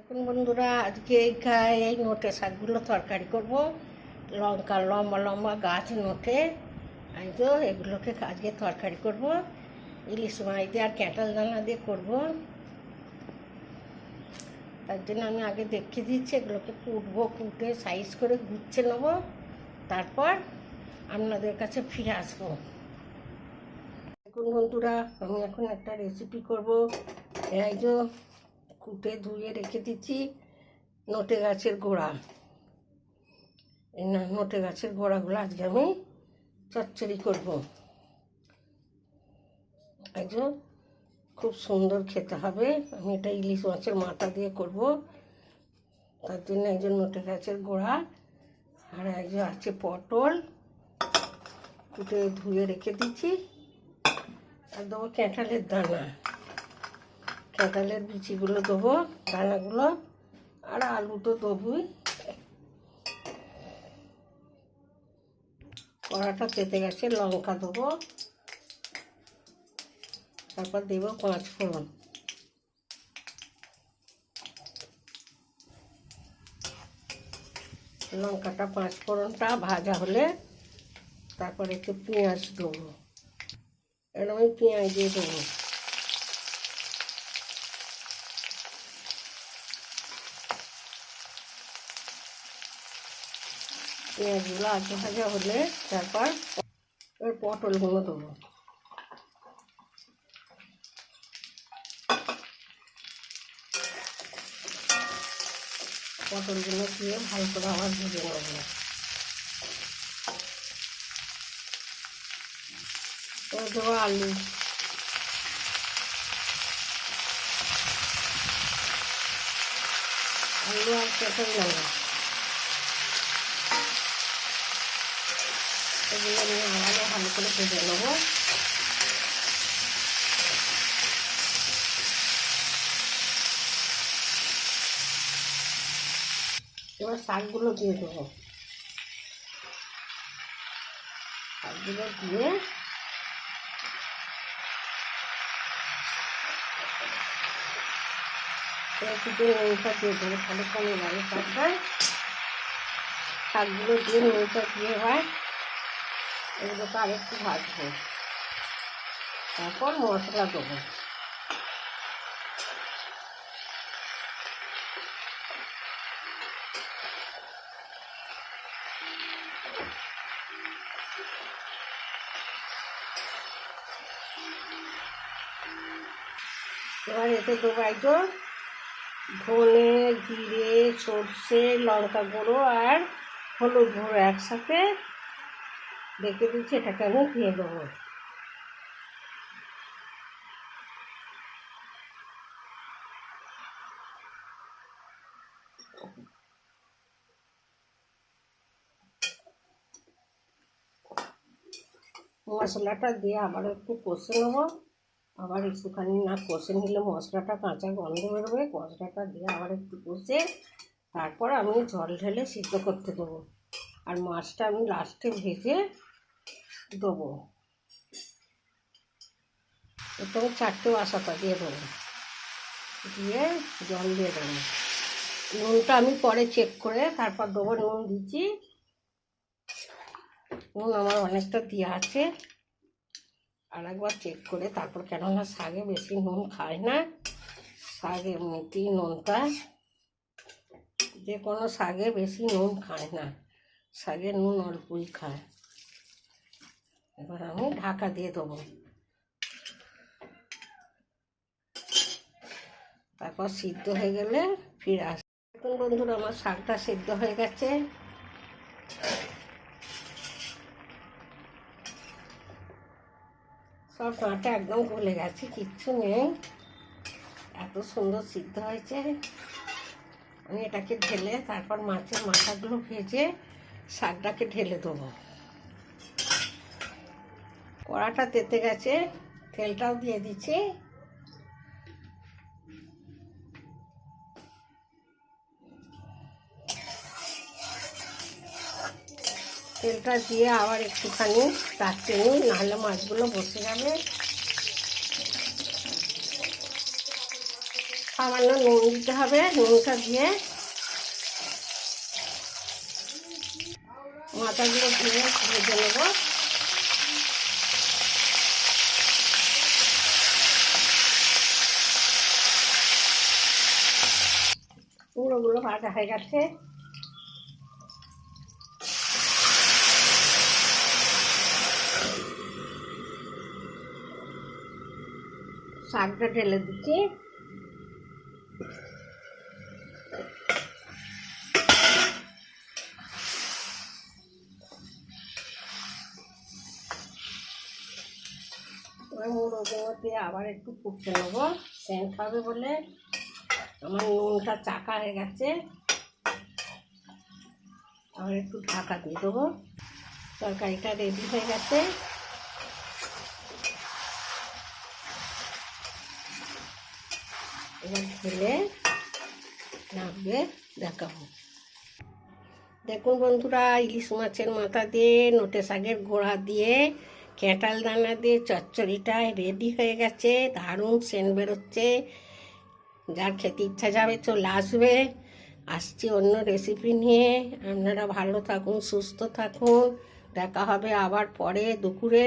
এখন বন্ধুরা, আজকে এই এই নোটে শাকগুলো তরকারি করব। লঙ্কা, লম্বা লম্বা গাছ নোটে এই তো এগুলোকে আজকে তরকারি করব। ইলিশ মাছ দিয়ে আর ক্যাঁটাল দানা দিয়ে করব। তার জন্য আমি আগে দেখিয়ে দিচ্ছি, এগুলোকে কুটবো, কুটে সাইজ করে গুচ্ছে নেব। তারপর আপনাদের কাছে ফিরে আসব। এখন বন্ধুরা, আমি এখন একটা রেসিপি করব। এই যে কুটে ধুয়ে রেখে দিচ্ছি নটে গাছের গোড়া। এই না, নোটে গাছের গোড়াগুলো আজকে আমি চচ্চড়ি করব। একজন খুব সুন্দর খেতে হবে। আমি এটা ইলিশ মাছের মাথা দিয়ে করব। তার জন্য একজন নটে গাছের গোড়া আর একজন আছে পটল। কুটে ধুয়ে রেখে দিচ্ছি। আর দেবো ক্যাঁঠালের দানা। ক্যাঁঠালের বিচিগুলো দেবো, দানাগুলো, আর আলু তো দেবই। কড়াটা তেতে গেছে, লঙ্কা দেবো। তারপর দেবো পাঁচ ফোড়ন। লঙ্কাটা পাঁচ ফোড়নটা ভাজা হলে তারপর একটু পেঁয়াজ দেবো। এরকম পেঁয়াজ দিয়ে দেবো। পেঁয়াজগুলো আগে ভাজা হলে তারপর ওই পটলগুলো দেবো পটলগুলো দিয়ে ভালো করে আবার ভেজে নেব। এবার দেবো আলু। আলু আর পেঁপে নেব এগুলো নিয়ে আলাদা ভালো করে ভেজে নেব এবার শাকগুলো দিয়ে দেবো। শাকগুলো দিয়ে দিয়ে দেবো শাকগুলো দিয়ে নৌকা দিয়ে হয়। এগুলোকে আর একটু ভাজবো। তারপর মশলা দেবো। এবার এতে দেবো একজন ধনে, জিরে, সর্ষে, লঙ্কা গুঁড়ো আর হলুদ গুঁড়ো একসাথে রেখে দিচ্ছি এটাকে আমি দিয়ে দেবো মশলাটা দিয়ে আবার একটু কষে নেব। আবার একটুখানি না কষে নিলে মশলাটা কাঁচা গন্ধ বেরোবে। মশলাটা দিয়ে আবার একটু কষে তারপর আমি জল ঢেলে সিদ্ধ করতে দেবো। আর মাছটা আমি লাস্টে ভেজে দেবো। আমি চারটে বাসাটা দিয়ে দেবো। দিয়ে জল দিয়ে দেবো। নুনটা আমি পরে চেক করে তারপর দেবো নুন দিচ্ছি। নুন আমার অনেকটা দেওয়া আছে। আর একবার চেক করে তারপর কেননা শাগে বেশি নুন খায় না। শাক এমনিতেই নুনটা যে কোনো শাগে বেশি নুন খায় না। শাকে নুন অল্পই খায়। এবার আমি ঢাকা দিয়ে দেবো। তারপর সিদ্ধ হয়ে গেলে ফিরে আস এখন বন্ধুরা, আমার শাকটা সিদ্ধ হয়ে গেছে। সব কাঁটা একদম গলে গেছে, কিচ্ছু নেই। এত সুন্দর সিদ্ধ হয়েছে। আমি এটাকে ঢেলে তারপর মাছের মাথাগুলো ভেজে শাকটাকে ঢেলে দেবো। কড়াটা তেতে গেছে, তেলটাও দিয়ে দিচ্ছি। তেলটা দিয়ে আবার একটুখানি চারটে নিই নাহলে মাছগুলো বসে যাবে। সামান্য নুন দিতে হবে, নুনটা দিয়ে মাথাগুলো দিয়ে ভেজে নেব। পুরোগুলো ভাজা হয়ে গেছে। শাকটা ঢেলে দিচ্ছি। এবার মুড়োগুলো দিয়ে আবার একটু ফুটতে নেব। সেন্ট হবে বলে আমার নুনটা চাকা হয়ে গেছে। আবার একটু ঢাকা দিয়ে দেবো। তরকারিটা রেডি হয়ে গেছে। এবার ঢেলে নামবে দেখাবো। দেখুন বন্ধুরা, ইলিশ মাছের মাথা দিয়ে নোটে শাকের গোড়া দিয়ে ক্যাটাল দানা দিয়ে চচ্চড়িটায় রেডি হয়ে গেছে, দারুণ সেন বেরোচ্ছে। যার খেতে ইচ্ছা যাবে চলে আসবে। আসছি অন্য রেসিপি নিয়ে। আপনারা ভালো থাকুন, সুস্থ থাকুন। দেখা হবে আবার পরে দুপুরে।